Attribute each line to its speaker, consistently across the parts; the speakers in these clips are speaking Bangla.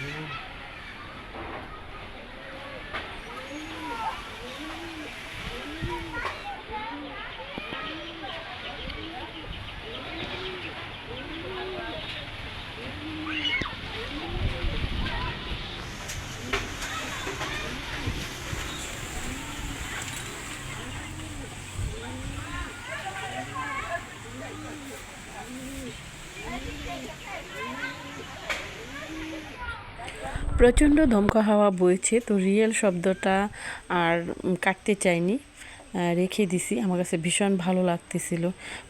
Speaker 1: Amen. প্রচণ্ড দমকা হাওয়া বইছে তো রিয়েল শব্দটা আর কাটতে চাইনি। রেখে দিছি। আমার কাছে ভীষণ ভালো লাগতেছিল।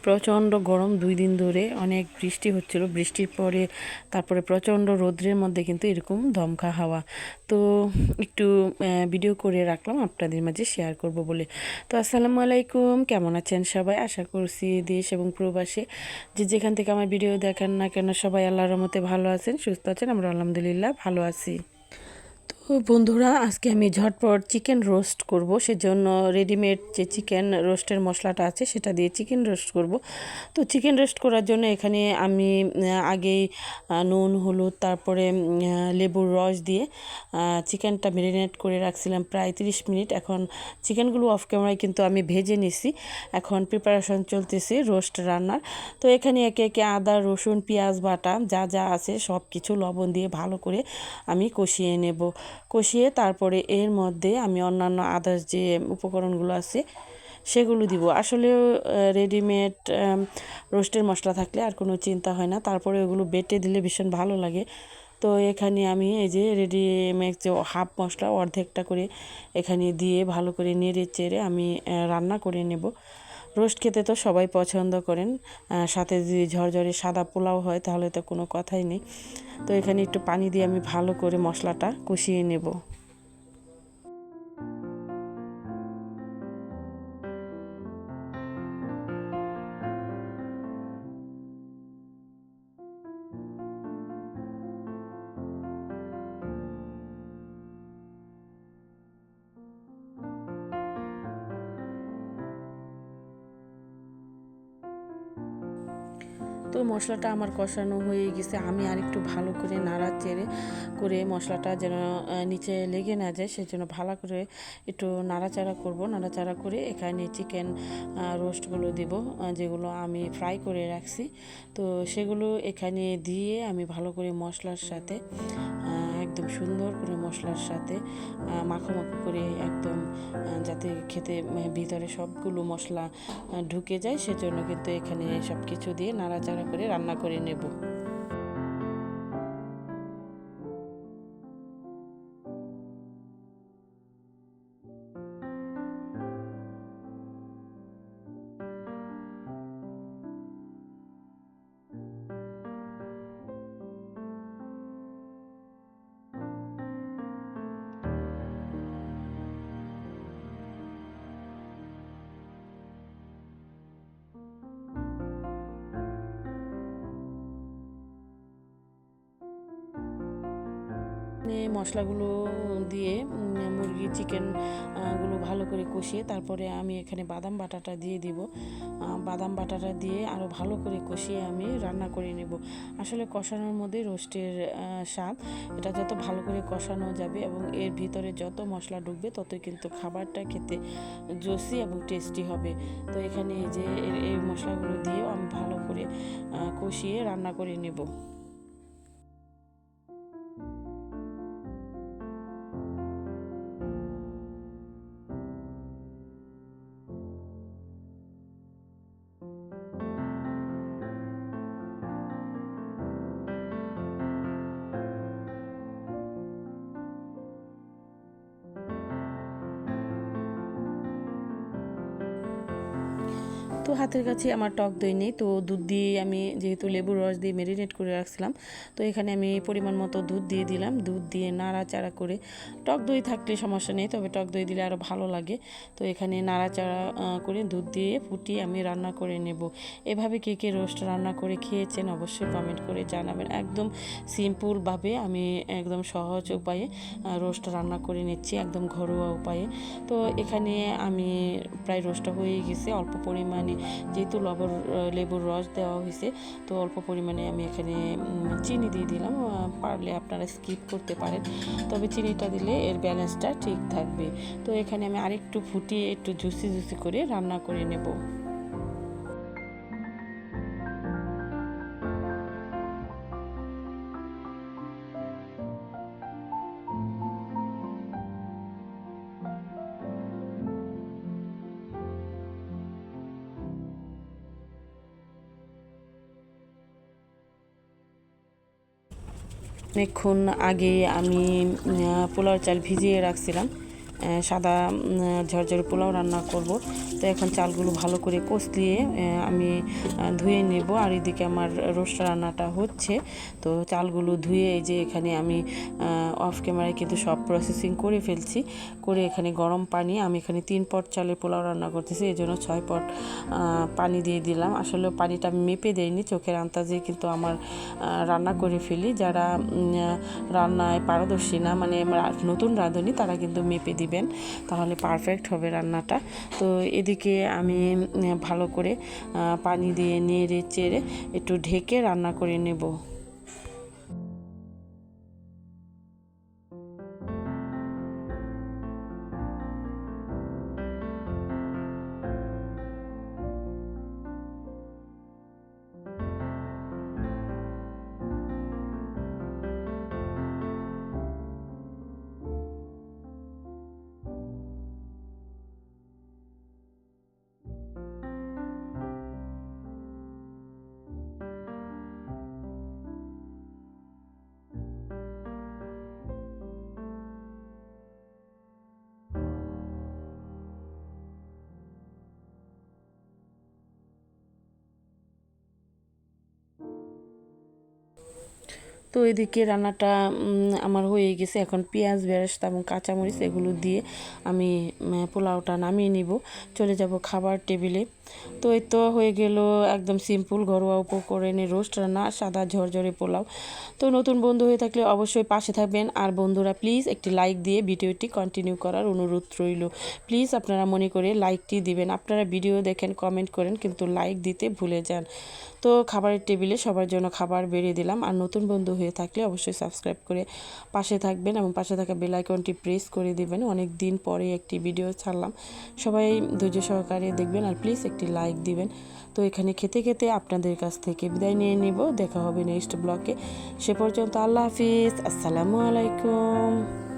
Speaker 1: প্রচণ্ড গরম দুই দিন ধরে, অনেক বৃষ্টি হচ্ছিল। বৃষ্টির পরে তারপরে প্রচণ্ড রৌদ্রের মধ্যে কিন্তু এরকম দমকা হাওয়া। তো একটু ভিডিও করে রাখলাম, আপনাদের মাঝে শেয়ার করব বলে। তো আসসালামু আলাইকুম, কেমন আছেন সবাই? আশা করছি দেশ এবং প্রবাসে যে যেখান থেকে আমার ভিডিও দেখেন না কেন, সবাই আল্লাহর রহমতে ভালো আছেন, সুস্থ আছেন, আমরা আলহামদুলিল্লাহ ভালো আছি। বন্ধুরা, আজকে আমি ঝটপট চিকেন রোস্ট করব। সেজন্য রেডিমেড যে চিকেন রোস্টের মশলাটা আছে, সেটা দিয়ে চিকেন রোস্ট করব। তো চিকেন রোস্ট করার জন্য এখানে আমি আগেই নুন, হলুদ, তারপরে লেবুর রস দিয়ে চিকেনটা ম্যারিনেট করে রাখছিলাম প্রায় তিরিশ মিনিট। এখন চিকেনগুলো অফ ক্যামেরায় কিন্তু আমি ভেজে নিছি। এখন প্রিপারেশন চলতেছে রোস্ট রান্নার। তো এখানে একে একে আদা, রসুন, পেঁয়াজ বাটা, যা যা আছে সব কিছু লবণ দিয়ে ভালো করে আমি কষিয়ে নেব। কষিয়ে তারপরে এর মধ্যে আমি অন্যান্য আদার্স যে উপকরণগুলো আছে, সেগুলো দিব। আসলে রেডিমেড রোস্টের মশলা থাকলে আর কোনো চিন্তা হয় না। তারপরে ওগুলো বেটে দিলে ভীষণ ভালো লাগে। তো এখানে আমি এই যে রেডিমেড যে হাফ মশলা অর্ধেকটা করে এখানে দিয়ে ভালো করে নেড়ে চেড়ে আমি রান্না করে নেব। রোস্ট খেতে তো সবাই পছন্দ করেন সাথে যদি ঝরঝরে সাদা পোলাও হয় তাহলে তো কোনো কথাই নেই। তো এখানে একটু পানি দিয়ে আমি ভালো করে মশলাটা কষিয়ে নেব। তো মশলাটা আমার কষানো হয়ে গেছে। আমি আর একটু ভালো করে নাড়া চেড়ে করে মশলাটা যেন নিচে লেগে না যায়, সেজন্য ভালো করে একটু নাড়াচাড়া করব। নাড়াচাড়া করে এখানে চিকেন রোস্টগুলো দিব যেগুলো আমি ফ্রাই করে রাখছি। তো সেগুলো এখানে দিয়ে আমি ভালো করে মশলার সাথে একদম সুন্দর করে মশলার সাথে মাখো মাখো করে একদম যাতে খেতে ভিতরে সবগুলো মশলা ঢুকে যায়, সেজন্য কিন্তু এখানে সব কিছু দিয়ে নাড়াচাড়া করে রান্না করে নেব। মশলাগুলো দিয়ে মুরগি চিকেন আহ, গুলো ভালো করে কষিয়ে তারপরে আমি এখানে বাদাম বাটাটা দিয়ে দিব। বাদাম বাটাটা দিয়ে আরও ভালো করে কষিয়ে আমি রান্না করে নেব। আসলে কষানোর মধ্যে রোস্টের স্বাদ এটা যত ভালো করে কষানো যাবে এবং এর ভিতরে যত মশলা ঢুকবে ততই কিন্তু খাবারটা খেতে জসি এবং টেস্টি হবে। তো এখানে এই যে এই মশলাগুলো দিয়েও আমি ভালো করে কষিয়ে রান্না করে নেব। তো হাতের কাছে আমার টক দই নেই, তো দুধ দিয়ে আমি যেহেতু লেবুর রস দিয়ে মেরিনেট করে রাখছিলাম, তো এখানে আমি পরিমাণ মতো দুধ দিয়ে দিলাম। দুধ দিয়ে নাড়াচাড়া করে, টক দই থাকলে সমস্যা নেই, তবে টক দই দিলে আরও ভালো লাগে। তো এখানে নাড়াচাড়া করে দুধ দিয়ে ফুটিয়ে আমি রান্না করে নেব। এভাবে কে কে রোস্ট রান্না করে খেয়েছেন অবশ্যই কমেন্ট করে জানাবেন। একদম সিম্পলভাবে আমি একদম সহজ উপায়ে রোস্ট রান্না করে নিচ্ছি একদম ঘরোয়া উপায়ে। তো এখানে আমি প্রায় রোস্টটা হয়ে গেছে, অল্প পরিমাণে যেহেতু লবর লেবুর রস দেওয়া হয়েছে, তো অল্প পরিমাণে আমি এখানে চিনি দিয়ে দিলাম পারলে আপনারা স্কিপ করতে পারেন। তবে চিনিটা দিলে এর ব্যালেন্সটা ঠিক থাকবে। তো এখানে আমি আরেকটু ফুটিয়ে একটু জুসি জুসি করে রান্না করে নেব। অনেকক্ষণ আগে আমি পোলাও চাল ভিজিয়ে রাখছিলাম। সাদা ঝরঝরে পোলাও রান্না করব। তো এখন চালগুলো ভালো করে কষলিয়ে আমি ধুয়ে নেব। আর এদিকে আমার রোস্ট রান্নাটা হচ্ছে। তো চালগুলো ধুয়ে এই যে এখানে আমি অফ ক্যামেরায় কিন্তু সব প্রসেসিং করে ফেলছি। করে এখানে গরম পানি, আমি এখানে তিন পট চালের পোলাও রান্না করতেছি। এই জন্য ছয় পট পানি দিয়ে দিলাম। আসলে পানিটা মেপে দেয়নি চোখের আন্তাজে কিন্তু আমার রান্না করে ফেলি। যারা রান্নায় পারদর্শী না মানে নতুন রাঁধুনি, তারা কিন্তু মেপে দিবেন, তাহলে পারফেক্ট হবে রান্নাটা। তো এদিকে আমি ভালো করে পানি দিয়ে নেড়ে চেড়ে একটু ঢেকে রান্না করে নেব। তো এদিকে রান্নাটা আমার হয়ে গেছে। এখন পেঁয়াজ, বেরেস্তা এবং কাঁচামরিচ এগুলো দিয়ে আমি পোলাওটা নামিয়ে নিব। চলে যাব খাবার টেবিলে। তো এই তো হয়ে গেল একদম সিম্পল ঘরোয়া উপকরণে রোস্ট রান্না, সাদা ঝরঝরে পোলাও। তো নতুন বন্ধু হয়ে থাকলে অবশ্যই পাশে থাকবেন। আর বন্ধুরা, প্লিজ একটি লাইক দিয়ে ভিডিওটি কন্টিনিউ করার অনুরোধ রইল। প্লিজ আপনারা মনে করে লাইকটি দিবেন। আপনারা ভিডিও দেখেন, কমেন্ট করেন, কিন্তু লাইক দিতে ভুলে যান। তো খাবারের টেবিলে সবার জন্য খাবার বেড়ে দিলাম। আর নতুন বন্ধু হয়ে থাকলে অবশ্যই সাবস্ক্রাইব করে পাশে থাকবেন এবং পাশে থাকা বেল আইকনটি প্রেস করে দিবেন। অনেক দিন পরে একটি ভিডিও ছাড়লাম। সবাই ধৈর্য সহকারে দেখবেন আর প্লিজ একটি লাইক দিবেন। তো এখানে খেতে খেতে আপনাদের কাছ থেকে বিদায় নিয়ে নেব। দেখা হবে নেক্সট ব্লকে সে পর্যন্ত আল্লাহ হাফিজ। আসসালামু আলাইকুম।